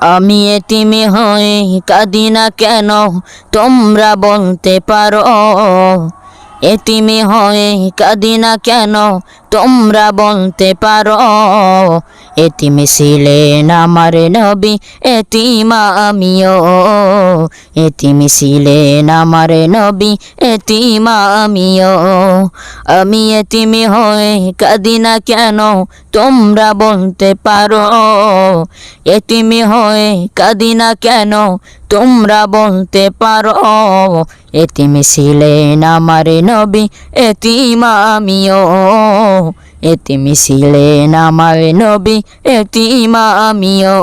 আমি এটিমি হয়ে কাঁদি না কেন? তোমরা বলতে পারো। এটিমি হয়ে কাঁদি না কেন? তোমরা বলতে পারো, এতিমে ছিলেন আমার নবী, এতিমা আমিও। এতিমে ছিলেন আমার নবী, এতিমা আমিও। আমি এতিমে হয়ে কাঁদি না কেন, তোমরা বলতে পারো। এতিমে হয়ে কাঁদি না কেন, তোমরা বলতে পারো। এতিমে ছিলেন আমার নবী, এতিমা আমিও। এতিমে ছিলেন আমার নবী এতিমা আমিও।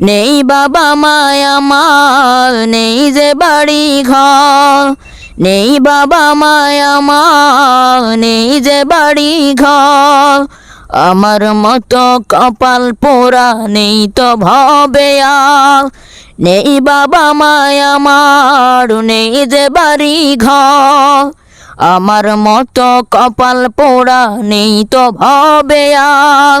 নেই বাবা মায় আমার নেই যে বাড়ি ঘর। নেই বাবা মায় আমার নেই যে বাড়ি ঘর। আমার মতো কপাল পোড়া নেই তো ভবে আর। নেই বাবা মায় আমার নেই যে বাড়ি ঘর। আমার মতো কপাল পোড়া নেই তো ভবে আর।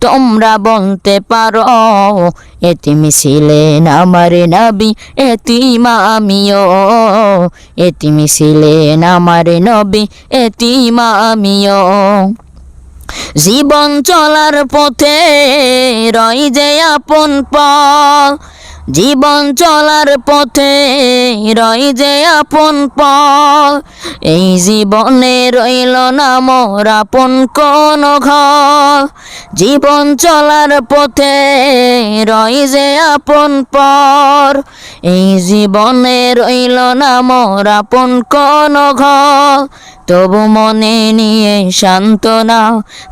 তোমরা বলতে পারো? এতিমি ছিলেন আমার নবী এতিমা আমিও এতিমি ছিলেন আমার নবী এতিমা আমিও জীবন চলার পথে রই যে আপন পল জীবন চলার পথে রই যে আপন পল এই জীবনে রইল না মোর আপন কোন ঘর। জীবন চলার পথে রই যে আপন পর এই জীবনে রইল না মোর আপন কোন ঘর। তবু মনে নিয়ে সান্ত্বনা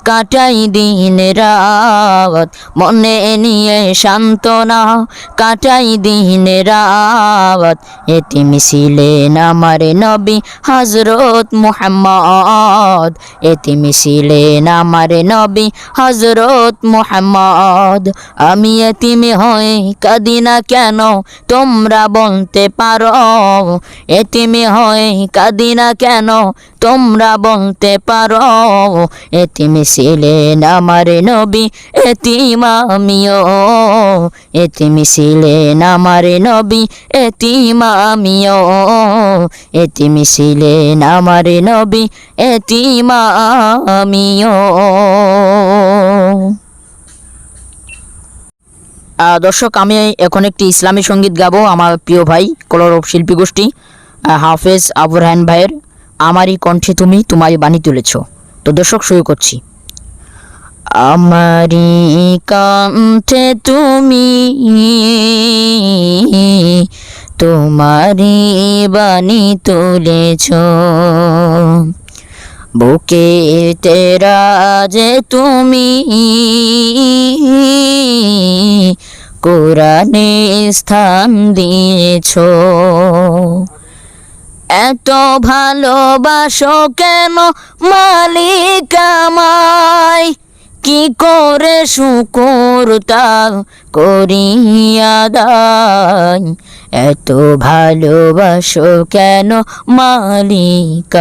কাটাই দিন রাত। মনে নিয়ে সান্ত্বনা কাটাই দিন রাত। এতিমি ছিলেন আমার নবী হজরত মুহাম্মদ। এতিমি ছিলেন আমার নবী হজরত মুহাম্মদ। আমি এতিমি হয়ে কাঁদি না কেন তোমরা বলতে পারো? এতিমি হয়ে কাঁদি না কেন তোমরা বলতে পারো, এতিমি ছিলেন আমার নবী, এতিমা আমিও। এতিমি ছিলেন আমার নবী, এতিমা আমিও। এতিমি ছিলেন আমার নবী, এতিমা আমিও। দর্শক, আমি এখন একটি ইসলামী সংগীত গাবো, আমার প্রিয় ভাই, কলরব শিল্পী গোষ্ঠী হাফেজ আবু রাহান ভাইয়ের। আমারই কণ্ঠে তুমি তোমারই বাণী তুলেছ। তো দর্শক, শুরু করছি। আমারই কণ্ঠে তুমি, তোমারই বাণী তুলেছ। বুকে তেরা যে তুমি, কোরআনে স্থান দিয়েছ। এত ভালোবাসো কেন মালিক কি করে শুকুর তা করিয়া দায় এত ভালোবাসো কেন মালিক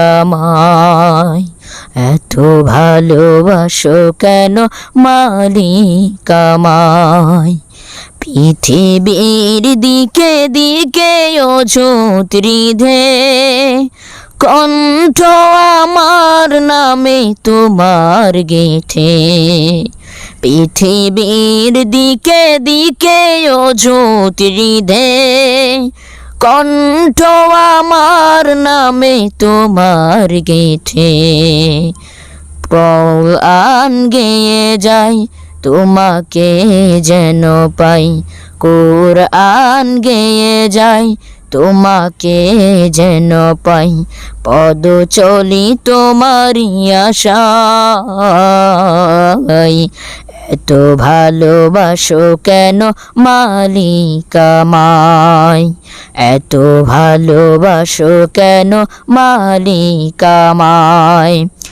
এত ভালোবাসো কেন মালিক পৃথিবীর দিকে দিকে অঝুত রিধে কণ্ঠ আমার নামে তোমার গেঠে পৃথিবীর দিকে দিকে অঝুত রিধে কণ্ঠ আমার নামে তোমার গেঠে আন গেয়ে যাই তোমাকে যেন পাই, কোরআন গেয়ে যাই, তোমাকে যেন পাই, পদ চলি তোমারই আশায়। এত ভালোবাসো কেন মালিকামায় এত ভালোবাসো কেন মালিকামায়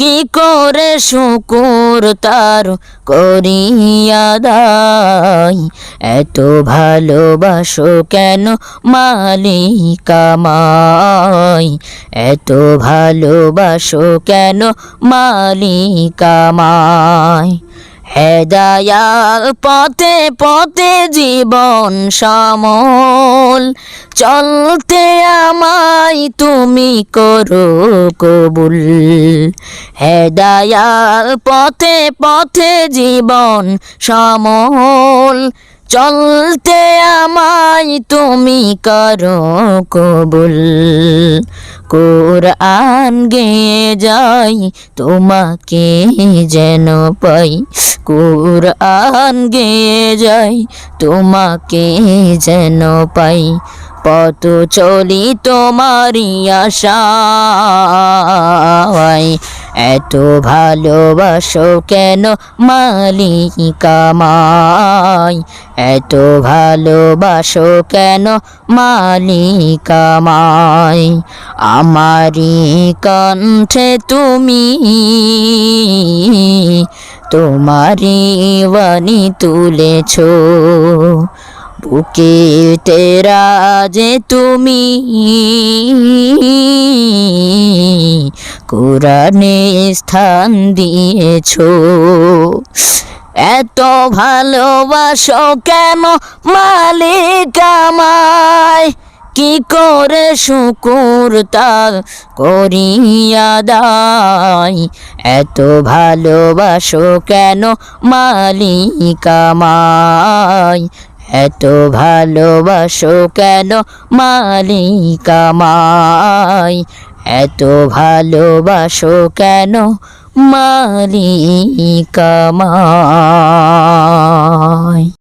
কি করে শুকুর তার করিয়া দায় এত ভালোবাসো কেন মালিকামাই এত ভালোবাসো কেন মালিক হেদায়াল পথে পথে জীবন সমল। চলতে আমায় তুমি করো কবুল। হেদায়াল পথে পথে জীবন সমল। চলতে আমায় তুমি করো কবুল। কোরআন গেয়ে যাই, তোমাকে যেন পাই। কোরআন গেয়ে যাই, তোমাকে যেন পাই। পথ চলি তোমারই আশায়। এত ভালোবাসো কেন মালিকামায় এত ভালোবাসো কেন মালিকামায় আমারই কণ্ঠে তুমি তোমারই বাণী তুলেছ। বুকে তেরা যে তুমি। কোরআনে স্থান দিয়েছ। এত ভালোবাসো কেন মালিক আমায়? কি করে শুকুর তা করিয়া দায়? এত ভালোবাসো কেন মালিক আমায়? এত ভালোবাসো কেন মালিকামাই? এত ভালোবাসো কেন মালিকামাই?